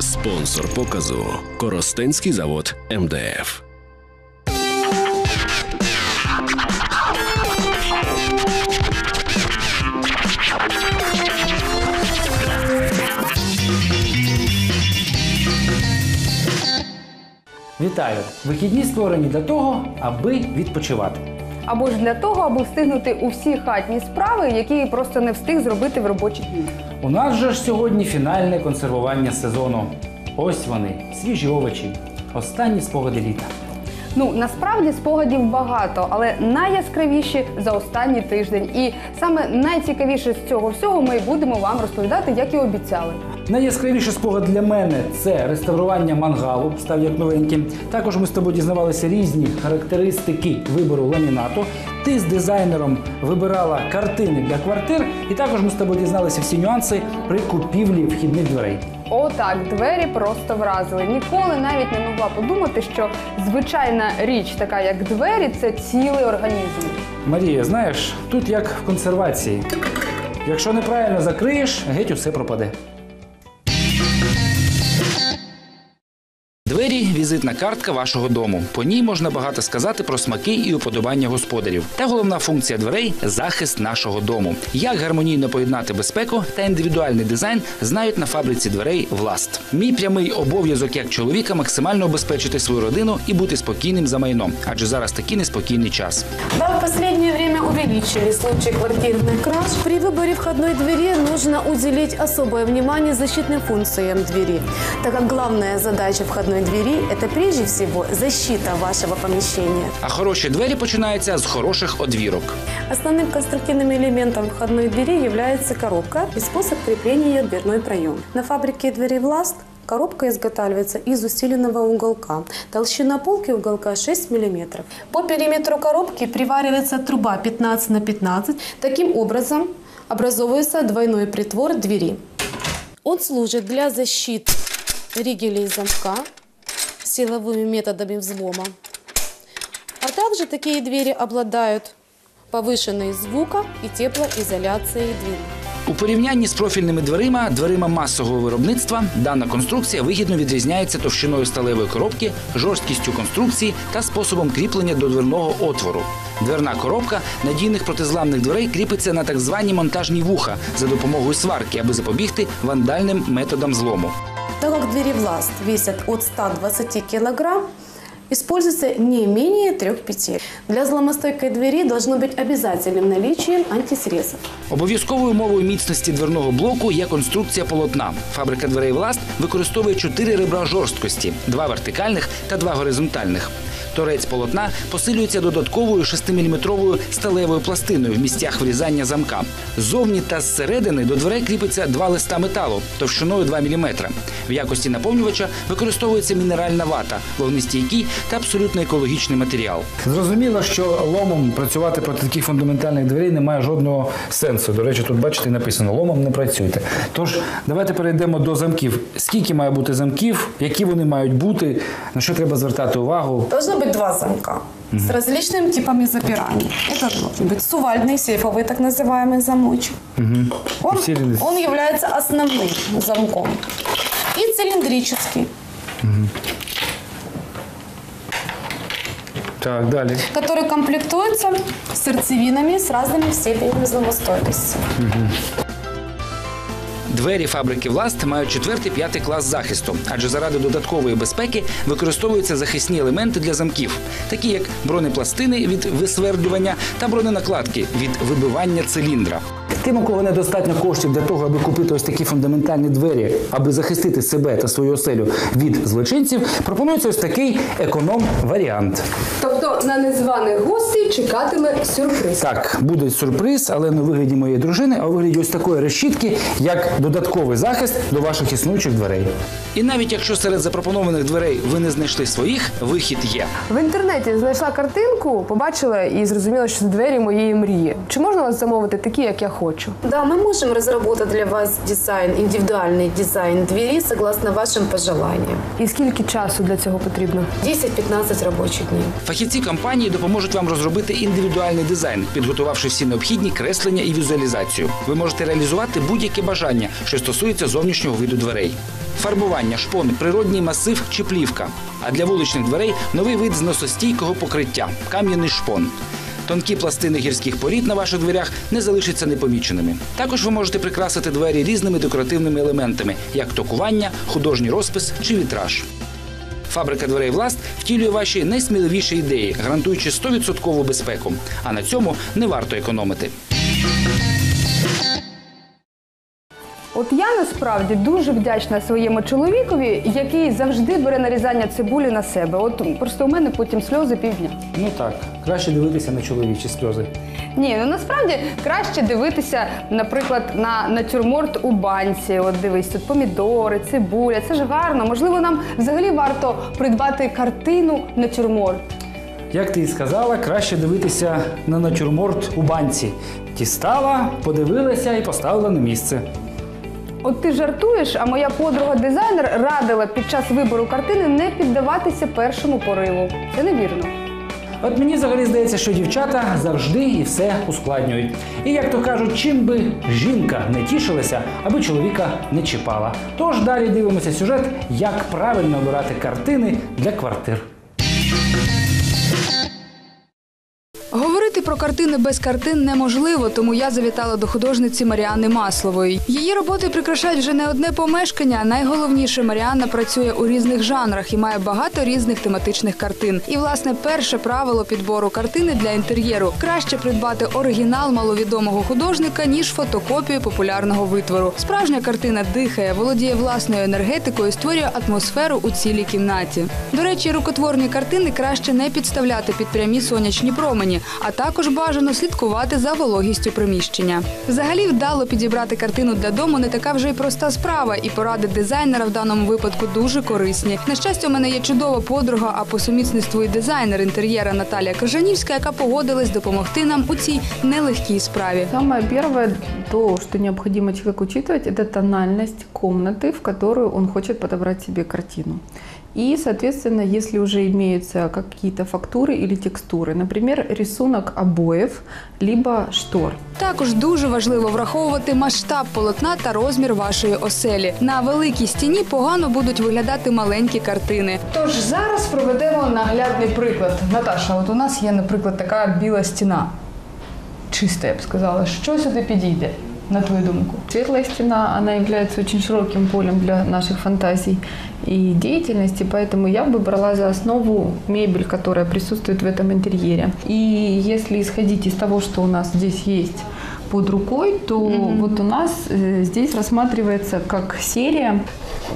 Спонсор показу Коростенський завод МДФ. Вітаю! Вихідні створені для того, аби відпочивати. Або ж для того, аби встигнути усі хатні справи, які просто не встиг зробити в робочі дні. У нас же ж сьогодні фінальне консервування сезону. Ось вони, свіжі овочі, останні спогади літа. Ну насправді спогадів багато, але найяскравіші за останній тиждень. І саме найцікавіше з цього всього ми будемо вам розповідати, як і обіцяли. Найяскравіший спогад для мене це реставрування мангалу, став як новеньким. Також ми з тобою дізнавалися різні характеристики вибору ламінату. Ти з дизайнером вибирала картини для квартир, і також ми з тобою дізналися всі нюанси при купівлі вхідних дверей. О, так, двері просто вразили. Ніколи навіть не могла подумати, що звичайна річ, така як двері, це цілий організм. Марія, знаєш, тут як в консервації. Якщо неправильно закриєш, геть усе пропаде. Двері візитна картка вашого дому. По ній можна багато сказати про смаки і уподобання господарів. Та головна функція дверей захист нашого дому. Як гармонійно поєднати безпеку та індивідуальний дизайн знають на фабриці дверей Власт. Мій прямий обов'язок як чоловіка максимально обезпечити свою родину і бути спокійним за майном, адже зараз такий неспокійний час. Да, в последнее время увеличили случаи квартирных краж. При выборе входной двери нужно уделить особое внимание защитным функциям двери, так как главная задача входной двери – это прежде всего защита вашего помещения. А хороші двері починаються з хороших одвірок. Основным конструктивным элементом входной двери является коробка и способ крепления ее дверной проем. На фабрике двери «Власт» Коробка изготавливается из усиленного уголка. Толщина полки уголка 6 мм. По периметру коробки приваривается труба 15 на 15. Таким образом образовывается двойной притвор двери. Он служит для защиты ригелей замка силовыми методами взлома. А также такие двери обладают повышенной звука и теплоизоляцией двери. У порівнянні з профільними дверима, дверима масового виробництва, дана конструкція вигідно відрізняється товщиною сталевої коробки, жорсткістю конструкції та способом кріплення до дверного отвору. Дверна коробка надійних протизламних дверей кріпиться на так звані монтажні вуха за допомогою сварки, аби запобігти вандальним методам злому. Так как двери «Власт» весят от 120 кг, используется не менее трех петель. Для взломостойкой двери должно быть обязательным наличием антисрезов. Обов'язковою умовою міцності дверного блоку є конструкція полотна. Фабрика дверей Власт використовує чотири ребра жорсткості: два вертикальних та два горизонтальних. Торець полотна посилюється додатковою 6-мм сталевою пластиною в місцях врізання замка. Ззовні та зсередини до дверей кріпиться два листа металу товщиною 2 мм. В якості наповнювача використовується мінеральна вата, вогнестійкий та абсолютно екологічний матеріал. Зрозуміло, що ломом працювати проти таких фундаментальних дверей немає жодного сенсу. До речі, тут бачите написано ломом не працюйте. Тож давайте перейдемо до замків. Скільки має бути замків, які вони мають бути, на що треба звертати увагу. Должно быть два замка с различными типами запираний. Это должен быть сувальный, сейфовый так называемый замочек. Он, Усиленный. он является основным замком. И цилиндрический, Так, далі. который комплектуется сердцевинами с разными степенями взломостойкости. Двері фабрики Власт мають четвертий п'ятий клас захисту, адже заради додаткової безпеки використовуються захисні елементи для замків, такі як бронепластини від висвердлювання та броненакладки від вибивання циліндра. Тим, у кого недостатньо коштів для того, аби купити ось такі фундаментальні двері, аби захистити себе та свою оселю від злочинців, пропонується ось такий економ-варіант. Тобто на незваних гостей чекатиме сюрприз. Так, буде сюрприз, але не у вигляді моєї дружини, а у вигляді ось такої решітки, як додатковий захист до ваших існуючих дверей. І навіть якщо серед запропонованих дверей ви не знайшли своїх, вихід є. В інтернеті знайшла картинку, побачила і зрозуміла, що це двері моєї мрії. Чи можна вас замовити такі, як я хочу? Хочу. Да, мы можем разработать для вас дизайн, индивидуальный дизайн двери согласно вашим пожеланиям. І скільки часу для цього потрібно? 10-15 рабочих дней. Фахівці компанії допоможуть вам розробити індивідуальний дизайн, підготувавши всі необхідні креслення і візуалізацію. Ви можете реалізувати будь-яке бажання, що стосується зовнішнього виду дверей. Фарбування, шпон, природній масив чи плівка. А для вуличних дверей новий вид зносостійкого покриття кам'яний шпон. Тонкі пластини гірських порід на ваших дверях не залишаться непоміченими. Також ви можете прикрасити двері різними декоративними елементами, як токування, художній розпис чи вітраж. Фабрика дверей Власт втілює ваші найсміливіші ідеї, гарантуючи 100% безпеку. А на цьому не варто економити. Насправді дуже вдячна своєму чоловікові, який завжди бере нарізання цибулі на себе. От просто у мене потім сльози півдня. Ну так, краще дивитися на чоловічі сльози. Ні, ну насправді краще дивитися, наприклад, на натюрморт у банці. От дивись, тут помідори, цибуля. Це ж гарно. Можливо, нам взагалі варто придбати картину натюрморт. Як ти і сказала, краще дивитися на натюрморт у банці. Дістала, подивилася і поставила на місце. От ти жартуєш, а моя подруга-дизайнер радила під час вибору картини не піддаватися першому пориву. Це невірно. От мені взагалі здається, що дівчата завжди і все ускладнюють. І як то кажуть, чим би жінка не тішилася, аби чоловіка не чіпала. Тож далі дивимося сюжет, як правильно обирати картини для квартир. Говорити про картини без картин неможливо, тому я завітала до художниці Маріани Маслової. Її роботи прикрашають вже не одне помешкання. Найголовніше Маріанна працює у різних жанрах і має багато різних тематичних картин. І власне перше правило підбору картини для інтер'єру краще придбати оригінал маловідомого художника ніж фотокопію популярного витвору. Справжня картина дихає, володіє власною енергетикою, створює атмосферу у цілій кімнаті. До речі, рукотворні картини краще не підставляти під прямі сонячні промені, а також бажано слідкувати за вологістю приміщення. Взагалі, вдало підібрати картину для дому не така вже й проста справа, і поради дизайнера в даному випадку дуже корисні. На щастя, у мене є чудова подруга, а по сумісництву і дизайнер інтер'єра Наталія Кажанівська, яка погодилась допомогти нам у цій нелегкій справі. Самое первое, то, что необходимо человеку учитывать, это тональность комнаты, в которую он хочет подобрать себе картину. И, соответственно, если уже имеются какие-то фактуры или текстуры, например, рисунок обоев, либо штор. Також дуже важливо враховувати масштаб полотна та розмір вашої оселі. На великій стіні погано будуть виглядати маленькі картини. Тож зараз проведемо наглядний приклад. Наташа, от у нас є, наприклад, така біла стіна. Чиста, я б сказала. Що сюди підійде, на твою думку? Светлая стена, она является очень широким полем для наших фантазий и деятельности, поэтому я бы брала за основу мебель, которая присутствует в этом интерьере. И если исходить из того, что у нас здесь есть под рукой, то вот у нас э, здесь рассматривается как серия.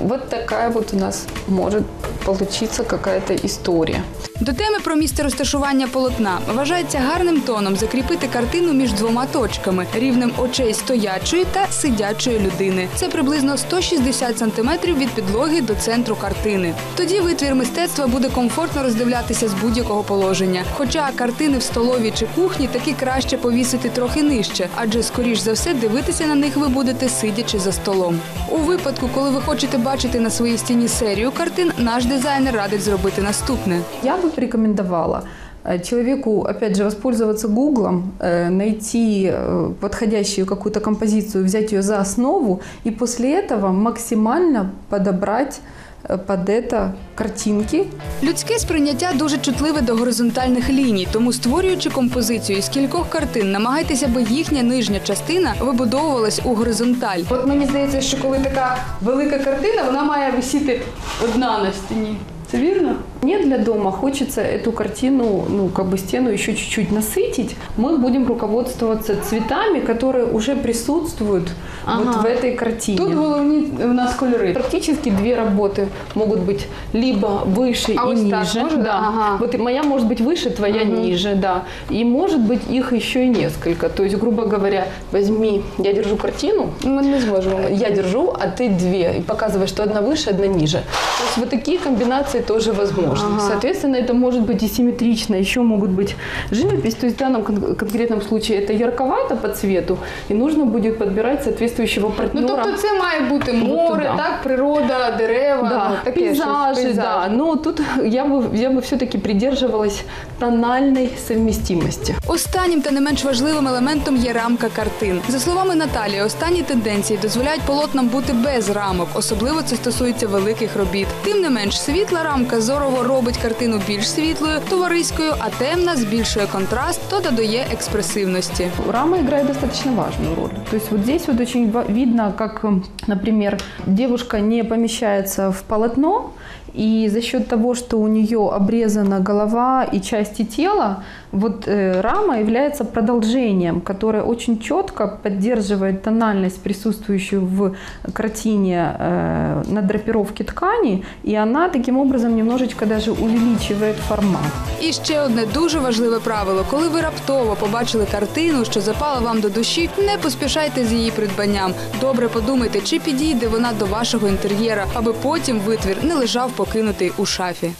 Вот такая вот у нас может получиться какая-то история. До теми про місце розташування полотна вважається гарним тоном закріпити картину між двома точками рівнем очей стоячої та сидячої людини. Це приблизно 160 сантиметрів від підлоги до центру картини. Тоді витвір мистецтва буде комфортно роздивлятися з будь-якого положення. Хоча картини в столовій чи кухні таки краще повісити трохи нижче, адже скоріш за все дивитися на них ви будете сидячи за столом. У випадку, коли ви хочете бачити на своїй стіні серію картин, наш дизайнер радить зробити наступне. Я бы порекомендовала э, человеку, опять же, воспользоваться Гуглом, э, найти э, подходящую какую-то композицию, взять ее за основу и после этого максимально подобрать э, под это картинки, Людське сприйняття дуже чутливе до горизонтальних ліній, тому створюючи композицію із кількох картин, намагайтеся, аби їхня нижня частина вибудовувалась у горизонталь. От мені здається, що коли така велика картина, вона має висіти одна на стіні. Це вірно? Мне для дома хочется эту картину, ну, как бы стену еще чуть-чуть насытить. Мы будем руководствоваться цветами, которые уже присутствуют вот Ага. в этой картине. Тут головні у нас кольори. Практически две работы могут быть либо выше А и вот так ниже. можно? да. Ага. Вот моя может быть выше, твоя ниже, да. И может быть их еще и несколько. То есть, грубо говоря, возьми, я держу картину, Ми не зможемо. я держу, а ты две. И показываешь, что одна выше, одна ниже. То есть вот такие комбинации тоже возможны. может. Соответственно, это может быть и симметрично, еще могут быть живопись. То есть в данном кон- конкретном случае это ярковато по цвету, и нужно будет подбирать соответствующего Ну партнера. тобто це має бути море, да. так, природа, дерева, да, ну, таке щось, пейзажи, пейзаж. да. Но тут я бы, я бы все-таки придерживалась тональной совместимости. Останнім та не менш важливим елементом є рамка картин. За словами Наталії, останні тенденції дозволяють полотнам бути без рамок, особливо це стосується великих робіт. Тим не менш, світла рамка робить картину більш світлою, товариською, а темна збільшує контраст та додає експресивності. Рама играет достаточно важную роль. То есть вот здесь вот очень видно, как, например, девушка не помещается в полотно, и за счет того, что у нее обрезана голова и части тела, вот э, рама является продолжением, которое очень четко поддерживает тональность, присутствующую в картине э, на драпировке ткани, и она таким образом немножечко даже увеличивает формат. І ще одне дуже важливе правило: коли ви раптово побачили картину, що запала вам до душі, не поспішайте з її придбанням. Добре подумайте, чи підійде вона до вашого інтер'єра, аби потім витвір не лежав покинутий у шафі.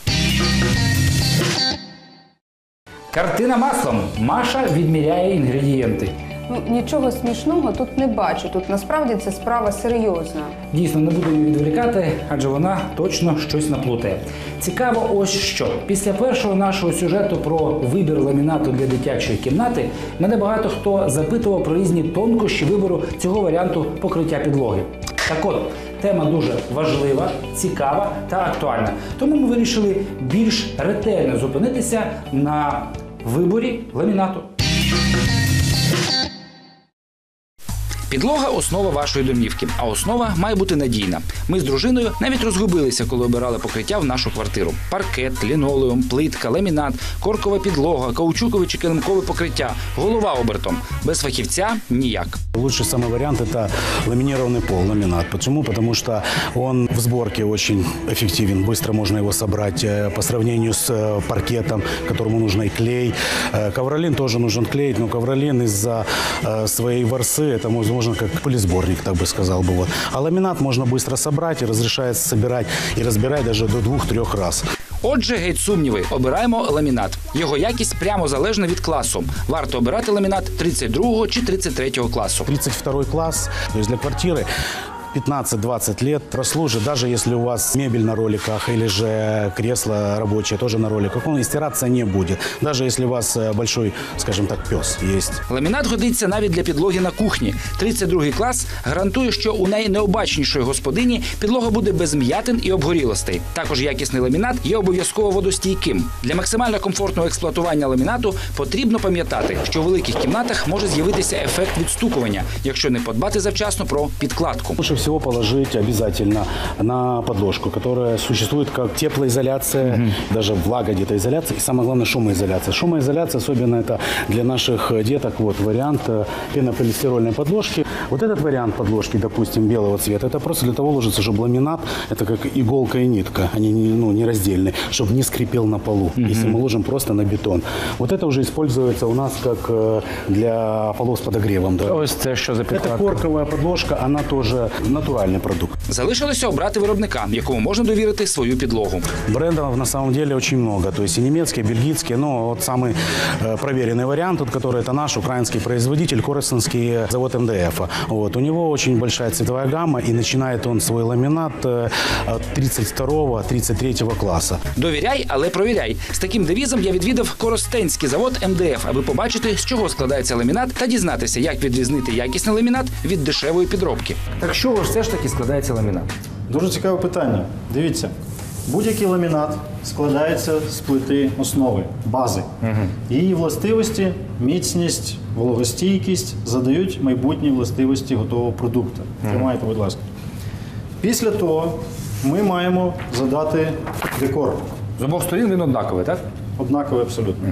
Картина маслом. Маша відміряє інгредієнти. Ну, нічого смішного тут не бачу. Тут насправді це справа серйозна. Дійсно, не буду її відволікати, адже вона точно щось наплутає. Цікаво, ось що. Після першого нашого сюжету про вибір ламінату для дитячої кімнати мене багато хто запитував про різні тонкощі вибору цього варіанту покриття підлоги. Так от, тема дуже важлива, цікава та актуальна. Тому ми вирішили більш ретельно зупинитися на виборі ламінату. Підлога основа вашої домівки, а основа має бути надійна. Ми з дружиною навіть розгубилися, коли обирали покриття в нашу квартиру: паркет, лінолеум, плитка, ламінат, коркова підлога, каучукове чи килимкове покриття, голова обертом. Без фахівця ніяк. Лучший самый вариант – это ламинированный пол, ламинат. Почему? Потому что он в сборке очень эффективен, быстро можно его собрать э, по сравнению с э, паркетом, которому нужно и клей. Э, Ковролин тоже нужен клеить, но ковролин из-за э, своей ворсы, это можно как пылесборник, так бы сказал бы. Вот. А ламинат можно быстро собрать и разрешается собирать и разбирать даже до двух-трех раз. Отже, геть сумніви, обираємо ламінат. Його якість прямо залежна від класу. Варто обирати ламінат 32 чи 33 класу. 32 класс, то есть для квартиры 15-20 лет прослужит, даже если у вас мебель на роликах или же кресло рабочее тоже на роликах, он стираться не будет. Даже если у вас э, большой, скажем так, пес есть. Ламінат годиться навіть для підлоги на кухні. 32 клас гарантує, що у найнеобачнішої господині підлога буде без м'ятин і обгорілостей. Також якісний ламінат є обов'язково водостійким. Для максимально комфортного експлуатування ламінату потрібно пам'ятати, що у великих кімнатах може з'явитися ефект відстукування, якщо не подбати завчасно про підкладку. Всего положить обязательно на подложку, которая существует как теплоизоляция, даже влага где-то изоляция, и самое главное шумоизоляция. Шумоизоляция, особенно это для наших деток, вот вариант э, пенополистирольной подложки. Вот этот вариант подложки, допустим, белого цвета, это просто для того ложится, чтобы ламинат, это как иголка и нитка, они не, ну, не раздельны, чтобы не скрипел на полу, если мы ложим просто на бетон. Вот это уже используется у нас как э, для полов с подогревом. Да. Ось це що за Это корковая подложка, она тоже натуральный продукт. Залишилося обрати виробника, якому можна довірити свою підлогу. Брендов на самом деле очень много. То есть и немецкие, и бельгийские. Но вот самый э, проверенный вариант, тут, который это наш украинский производитель, Коростенский завод МДФ. Вот. У него очень большая цветовая гамма, и начинает он свой ламинат э, от 32-33 класса. Довіряй, але провіряй. З таким девізом я відвідав Коростенський завод МДФ, аби побачити, з чого складається ламінат, та дізнатися, як відрізнити якісний ламінат від дешевої підробки. Так що ж все ж таки складається ламінат? Дуже цікаве питання. Дивіться, будь-який ламінат складається з плити основи, бази. Її властивості, міцність, вологостійкість задають майбутні властивості готового продукту. Тримайте, будь ласка. Після того ми маємо задати декор. З обох сторін він однаковий, так? Однаковий абсолютно.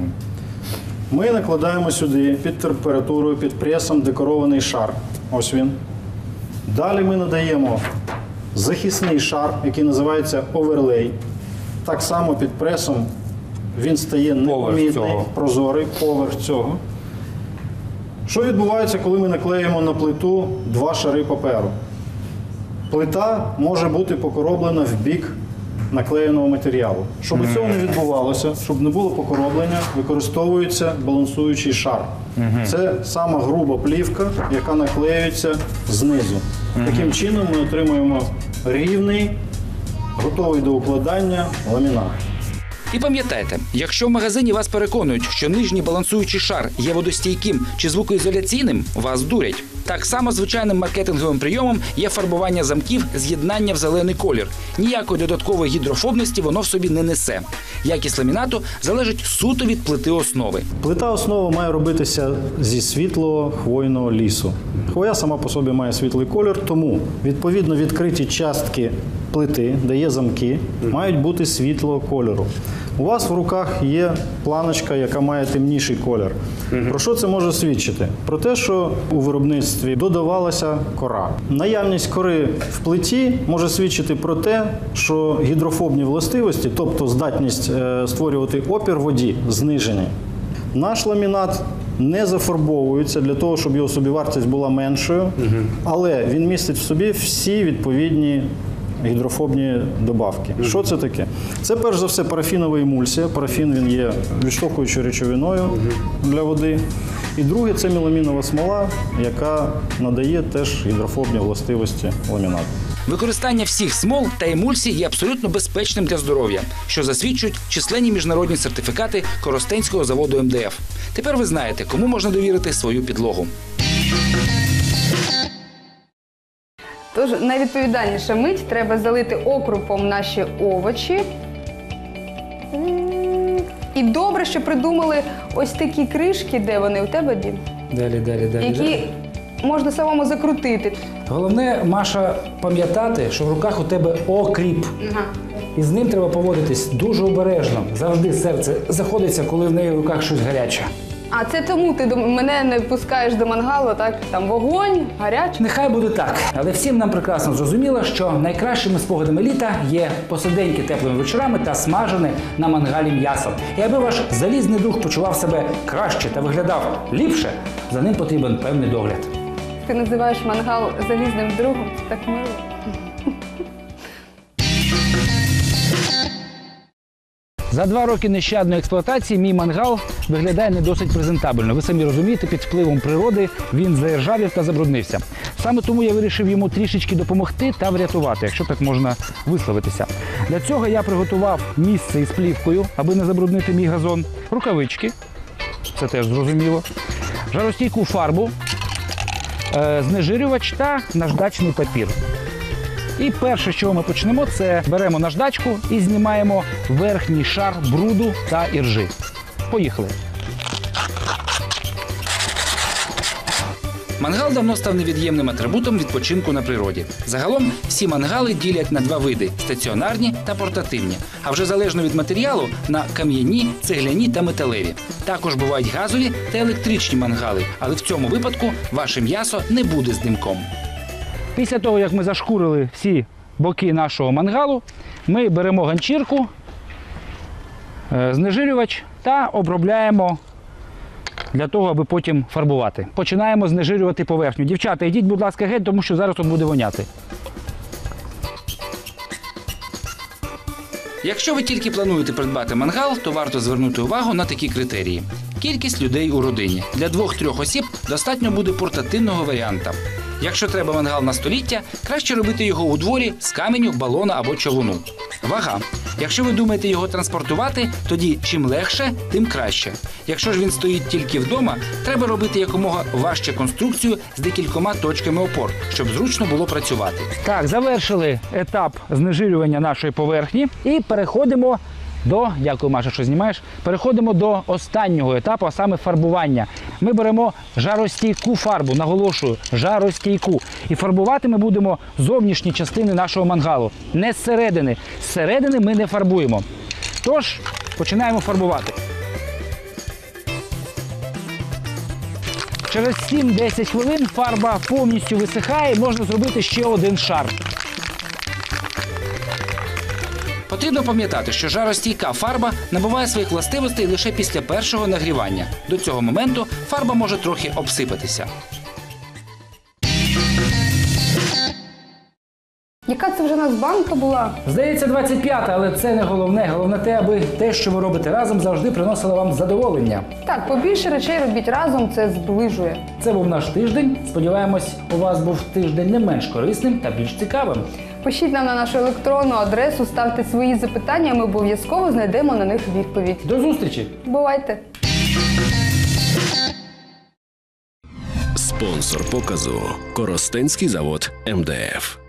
Ми накладаємо сюди під температурою, під пресом декорований шар. Ось він. Далі ми надаємо захисний шар, який називається оверлей. Так само під пресом він стає непомітний, прозорий поверх цього. Що відбувається, коли ми наклеїмо на плиту два шари паперу? Плита може бути покороблена в бік наклеєного матеріалу. Щоб цього не відбувалося, щоб не було покороблення, використовується балансуючий шар. Це сама груба плівка, яка наклеюється знизу. Таким чином ми отримуємо рівний, готовий до укладання ламінат. І пам'ятайте, якщо в магазині вас переконують, що нижній балансуючий шар є водостійким чи звукоізоляційним, вас дурять. Так само звичайним маркетинговим прийомом є фарбування замків з'єднання в зелений колір. Ніякої додаткової гідрофобності воно в собі не несе. Якість ламінату залежить суто від плити основи. Плита основа має робитися зі світлого хвойного лісу. Хвоя сама по собі має світлий колір, тому відповідно відкриті частки плити, де є замки, мають бути світлого кольору. У вас в руках є планочка, яка має темніший колір. Про що це може свідчити? Про те, що у виробництві додавалася кора. Наявність кори в плиті може свідчити про те, що гідрофобні властивості, тобто здатність е, створювати опір воді, знижені. Наш ламінат не зафарбовується для того, щоб його собівартість була меншою, але він містить в собі всі відповідні гідрофобні добавки. Що це таке? Це перш за все парафінова емульсія. Парафін він є відштовхуючою речовиною для води. І друге це меламінова смола, яка надає теж гідрофобні властивості ламінату. Використання всіх смол та емульсій є абсолютно безпечним для здоров'я, що засвідчують численні міжнародні сертифікати Коростенського заводу МДФ. Тепер ви знаєте, кому можна довірити свою підлогу. Тож найвідповідальніша мить треба залити окропом наші овочі. І добре, що придумали ось такі кришки, де вони у тебе дім, Далі, далі, далі. які можна самому закрутити. Головне, Маша, пам'ятати, що в руках у тебе окріп. І з ним треба поводитись дуже обережно. Завжди серце заходиться, коли в неї в руках щось гаряче. А це тому ти до мене не пускаєш до мангалу, так? Там вогонь, гаряче. Нехай буде так, але всім нам прекрасно зрозуміло, що найкращими спогадами літа є посиденьки теплими вечорами та смажене на мангалі м'ясо. І аби ваш залізний дух почував себе краще та виглядав ліпше, за ним потрібен певний догляд. Ти називаєш мангал залізним другом. Так мило. За два роки нещадної експлуатації мій мангал виглядає не досить презентабельно. Ви самі розумієте, під впливом природи він заіржавів та забруднився. Саме тому я вирішив йому трішечки допомогти та врятувати, якщо так можна висловитися. Для цього я приготував місце із плівкою, аби не забруднити мій газон, рукавички, це теж зрозуміло, жаростійку фарбу, е, знежирювач та наждачний папір. І перше, чого ми почнемо, це беремо наждачку і знімаємо верхній шар бруду та іржи. Поїхали. Мангал давно став невід'ємним атрибутом відпочинку на природі. Загалом всі мангали ділять на два види стаціонарні та портативні. А вже залежно від матеріалу на кам'яні, цегляні та металеві. Також бувають газові та електричні мангали, але в цьому випадку ваше м'ясо не буде з димком. Після того, як ми зашкурили всі боки нашого мангалу, ми беремо ганчірку, е, знежирювач та обробляємо для того, аби потім фарбувати. Починаємо знежирювати поверхню. Дівчата, йдіть, будь ласка, геть, тому що зараз тут буде воняти. Якщо ви тільки плануєте придбати мангал, то варто звернути увагу на такі критерії: кількість людей у родині. Для двох-трьох осіб достатньо буде портативного варіанта. Якщо треба мангал на століття, краще робити його у дворі з каменю, балона або човуну. Вага. Якщо ви думаєте його транспортувати, тоді чим легше, тим краще. Якщо ж він стоїть тільки вдома, треба робити якомога важче конструкцію з декількома точками опор, щоб зручно було працювати. Так, завершили етап знежирювання нашої поверхні і переходимо до, дякую, Маша, що знімаєш. Переходимо до останнього етапу, а саме фарбування. Ми беремо жаростійку фарбу, наголошую, жаростійку. І фарбувати ми будемо зовнішні частини нашого мангалу, не зсередини. Зсередини ми не фарбуємо. Тож починаємо фарбувати. Через 7-10 хвилин фарба повністю висихає можна зробити ще один шар. Потрібно пам'ятати, що жаростійка фарба набуває своїх властивостей лише після першого нагрівання. До цього моменту фарба може трохи обсипатися. Яка це вже Нацбанка була. Здається, 25-та, але це не головне. Головне те, аби те, що ви робите разом, завжди приносило вам задоволення. Так, побільше речей робіть разом, це зближує. Це був наш тиждень. Сподіваємось, у вас був тиждень не менш корисним та більш цікавим. Пишіть нам на нашу електронну адресу, ставте свої запитання, ми обов'язково знайдемо на них відповідь. До зустрічі! Бувайте! Спонсор показу Коростенський завод МДФ.